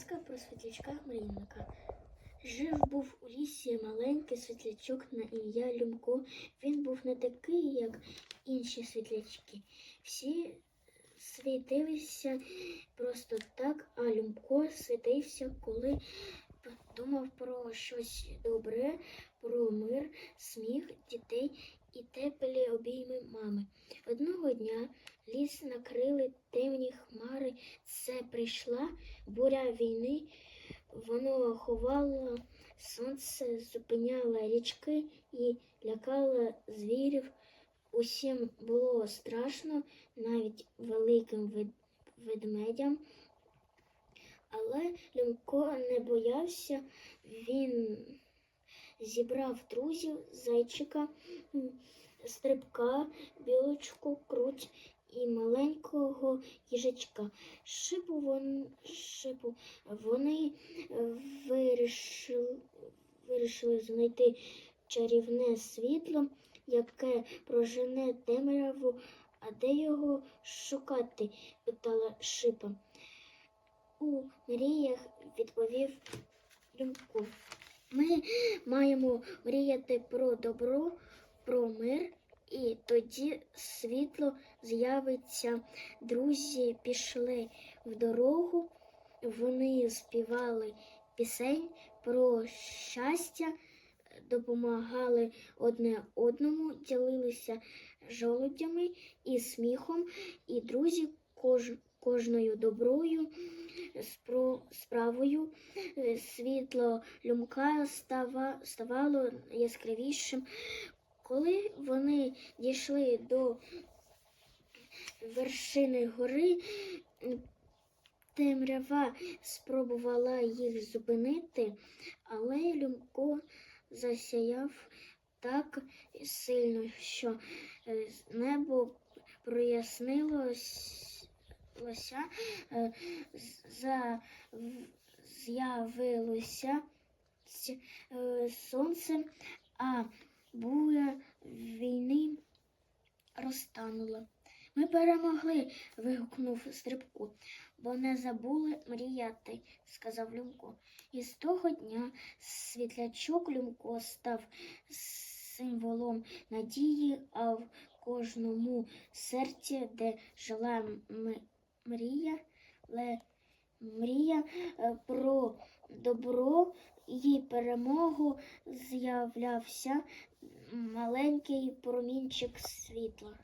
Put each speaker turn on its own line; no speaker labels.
Казка про світлячка мрійника. Жив був у лісі маленький світлячок на ім'я Люмко. Він був не такий, як інші світлячки. Всі світилися просто так, а Люмко світився, коли думав про щось добре, про мир, сміх дітей і теплі обійми мами. Одного дня ліс накрили темні хмари. Прийшла буря війни. Воно ховало сонце, зупиняло річки і лякало звірів. Усім було страшно, навіть великим ведмедям. Але Люмко не боявся, він зібрав друзів, зайчика, стрибка, білочку, круть і маленького їжачка. Шипу, вон, шипу вони вирішили, вирішили знайти чарівне світло, яке прожене темряву. А де його шукати? питала шипа. У мріях відповів Люмко. Ми маємо мріяти про добро, і тоді світло з'явиться. Друзі пішли в дорогу, вони співали пісень про щастя, допомагали одне одному, ділилися жолудями і сміхом, і друзі кож, кожною доброю справою е, світло люмка става, ставало яскравішим. Коли вони дійшли до вершини гори, темрява спробувала їх зупинити, але Люмко засяяв так сильно, що е, небо прояснилося, е, з'явилося е, сонце, а буря війни розтанула. Ми перемогли. вигукнув Стрибко, бо не забули мріяти, сказав Люмко. І з того дня світлячок Люмко став символом надії, а в кожному серці, де жила мрія, ле, мрія е, про добро і перемогу з'являвся маленький промінчик світла.